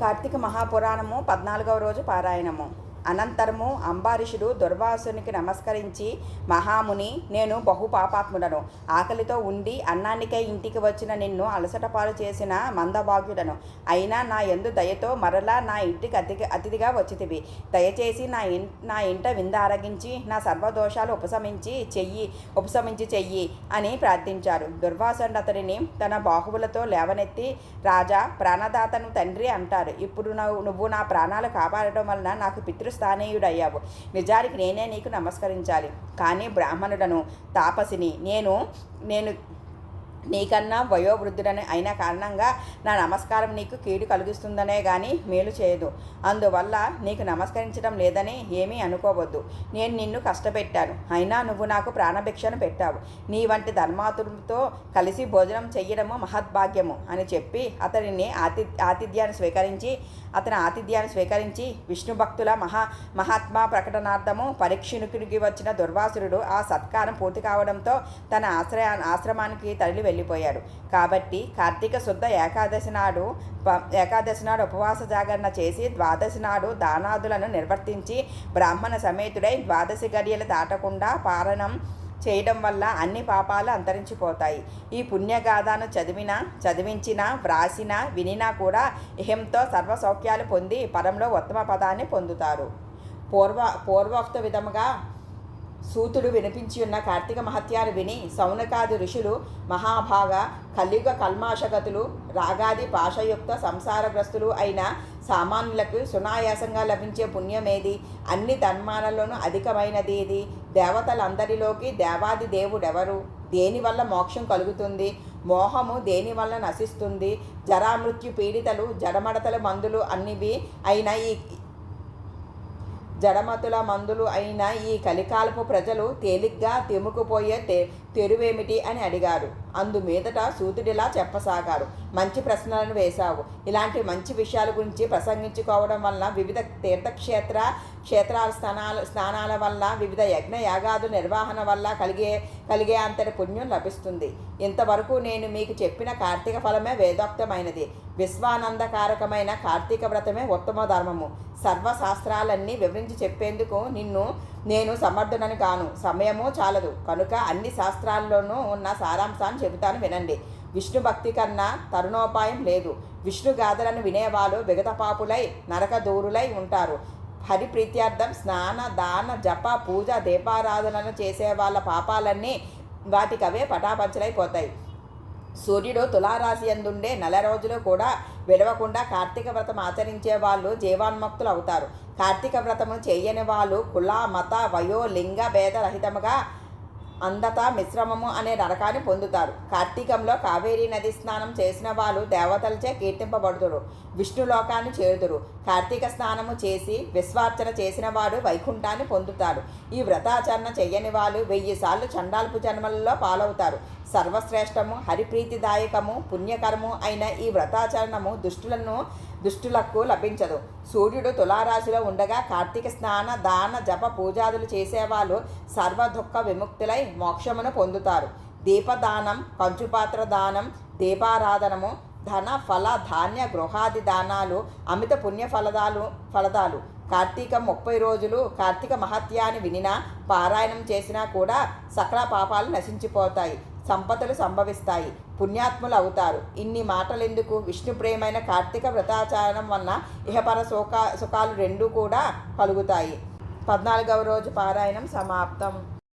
కార్తీక మహాపురాణము పద్నాలుగవ రోజు పారాయణము. అనంతరము అంబారీషుడు దుర్వాసునికి నమస్కరించి మహాముని నేను బహు పాపాత్ముడను ఆకలితో ఉండి అన్నానికై ఇంటికి వచ్చిన నిన్ను అలసట పాలు చేసిన మందభాగ్యుడను. అయినా నా ఎందు దయతో మరలా నా ఇంటికి అతి అతిథిగా వచ్చితివి. దయచేసి నా ఇన్ నా ఇంట వింద ఆరగించి నా సర్వదోషాలు ఉపశమించి చెయ్యి ఉపశమించి చెయ్యి అని ప్రార్థించారు. దుర్వాసుడు అతడిని తన బాహువులతో లేవనెత్తి రాజా ప్రాణదాతను తండ్రి అంటారు. ఇప్పుడు నువ్వు నా ప్రాణాలు కాపాడటం వలన నాకు పితృస్థానీయుడయ్యావు నిజానికి నేనే నీకు నమస్కరించాలి. కానీ బ్రాహ్మణుడను తాపసిని నేను నేను నీకన్నా వయోవృద్ధుడని అయిన కారణంగా నా నమస్కారం నీకు కీడు కలిగిస్తుందనే కానీ మేలు చేయదు. అందువల్ల నీకు నమస్కరించడం లేదని ఏమీ అనుకోవద్దు. నేను నిన్ను కష్టపెట్టాను. అయినా నువ్వు నాకు ప్రాణభిక్షను పెట్టావు. నీ వంటి ధర్మాతుడితో కలిసి భోజనం చెయ్యడము మహద్భాగ్యము అని చెప్పి అతడిని ఆతి ఆతిథ్యాన్ని స్వీకరించి అతని ఆతిథ్యాన్ని స్వీకరించి విష్ణు భక్తుల మహా మహాత్మా ప్రకటనార్థము పరీక్షణుకుడికి వచ్చిన దుర్వాసురుడు ఆ సత్కారం పూర్తి కావడంతో తన ఆశ్రయా ఆశ్రమానికి తరలి వెళ్ళిపోయాడు. కాబట్టి కార్తీక శుద్ధ ఏకాదశి నాడు ఏకాదశి నాడు ఉపవాస జాగరణ చేసి ద్వాదశి నాడు దానాదులను నిర్వర్తించి బ్రాహ్మణ సమేతుడై ద్వాదశి గడియలు దాటకుండా పారణం చేయడం వల్ల అన్ని పాపాలు అంతరించిపోతాయి. ఈ పుణ్యగాథను చదివినా చదివించినా వ్రాసినా వినినా కూడా ఇహంతో సర్వ సౌఖ్యాలు పొంది పరంలో ఉత్తమ పదాన్ని పొందుతారు. పూర్వ పూర్వోక్త విధముగా సూతుడు వినిపించి ఉన్న కార్తీక మహత్యాలు విని సౌనకాది ఋషులు మహాభాగ కలియుగ కల్మాషగతులు రాగాది పాషయుక్త సంసారగ్రస్తులు అయిన సామాన్యులకు సునాయాసంగా లభించే పుణ్యమేది? అన్ని ధర్మాలలోనూ అధికమైనది ఇది దేవతలందరిలోకి దేవాది దేవుడెవరు? దేనివల్ల మోక్షం కలుగుతుంది? మోహము దేనివల్ల నశిస్తుంది? జరామృత్యు పీడితలు జడమడతల మందులు అన్నివి అయిన ఈ జడమతుల మందులు అయిన ఈ కలికాలపు ప్రజలు తేలిగ్గా తెముకుపోయే తె తెరువేమిటి అని అడిగారు అందుమీదట సూతుడిలా చెప్పసాగారు మంచి ప్రశ్నలను వేశావు. ఇలాంటి మంచి విషయాల గురించి ప్రసంగించుకోవడం వల్ల వివిధ తీర్థక్షేత్ర క్షేత్రాల స్థానాల స్నానాల వల్ల వివిధ యజ్ఞ యాగాదు నిర్వహణ వల్ల కలిగే కలిగే అంతటి పుణ్యం లభిస్తుంది. ఇంతవరకు నేను మీకు చెప్పిన కార్తీక ఫలమే వేదోక్తమైనది. విశ్వానందకారకమైన కార్తీక వ్రతమే ఉత్తమ ధర్మము. సర్వశాస్త్రాలన్నీ వివరించి చెప్పేందుకు నిన్ను నేను సమర్థుడని కాను. సమయము చాలదు. కనుక అన్ని శాస్త్రాల్లోనూ ఉన్న సారాంశాన్ని చెబుతాను వినండి. విష్ణు భక్తి కన్నా తరుణోపాయం లేదు. విష్ణు గాథలను వినేవాళ్ళు విగతపాపులై నరక దూరులై ఉంటారు. హరి ప్రీత్యార్థం స్నాన దాన జప పూజ దీపారాధనలు చేసే వాళ్ళ పాపాలన్నీ వాటికవే పటాపంచలైపోతాయి. సూర్యుడు తులారాశి అందుండే నెల రోజులు కూడా విడవకుండా కార్తీక వ్రతం ఆచరించే వాళ్ళు జీవాన్ముక్తులు అవుతారు. కార్తీక వ్రతము చేయని వాళ్ళు కుల మత వయో లింగ భేద రహితముగా అందత మిశ్రమము అనే నరకాన్ని పొందుతారు. కార్తీకంలో కావేరీ నది స్నానం చేసిన వాళ్ళు దేవతలచే కీర్తింపబడుతురు విష్ణులోకాన్ని చేరుదురు. కార్తీక స్నానము చేసి విశ్వార్చన చేసిన వాడు వైకుంఠాన్ని పొందుతారు ఈ వ్రతాచరణ చెయ్యని వాళ్ళు వెయ్యి సార్లు చండాల్పు జన్మలలో పాలవుతారు. సర్వశ్రేష్టము హరిప్రీతిదాయకము పుణ్యకరము అయిన ఈ వ్రతాచరణము దుష్టులను దుష్టులకు లభించదు. సూర్యుడు తులారాశిలో ఉండగా కార్తీక స్నాన దాన జప పూజాదులు చేసేవాళ్ళు సర్వ దుఃఖ విముక్తులై మోక్షమును పొందుతారు. దీపదానం కంచుపాత్ర దానం దీపారాధనము ధన ఫల ధాన్య గృహాది దానాలు అమిత పుణ్య ఫలదాలు ఫలదాలు. కార్తీక ముప్పై రోజులు కార్తీక మహత్యాన్ని వినినా పారాయణం చేసినా కూడా సకల పాపాలు నశించిపోతాయి. సంపదలు సంభవిస్తాయి. పుణ్యాత్ములు అవుతారు. ఇన్ని మాటలెందుకు? విష్ణు ప్రేమైన కార్తీక వ్రతాచారణం వలన ఇహపర సుఖ సుఖాలు రెండూ కూడా కలుగుతాయి. పద్నాలుగవ రోజు పారాయణం సమాప్తం.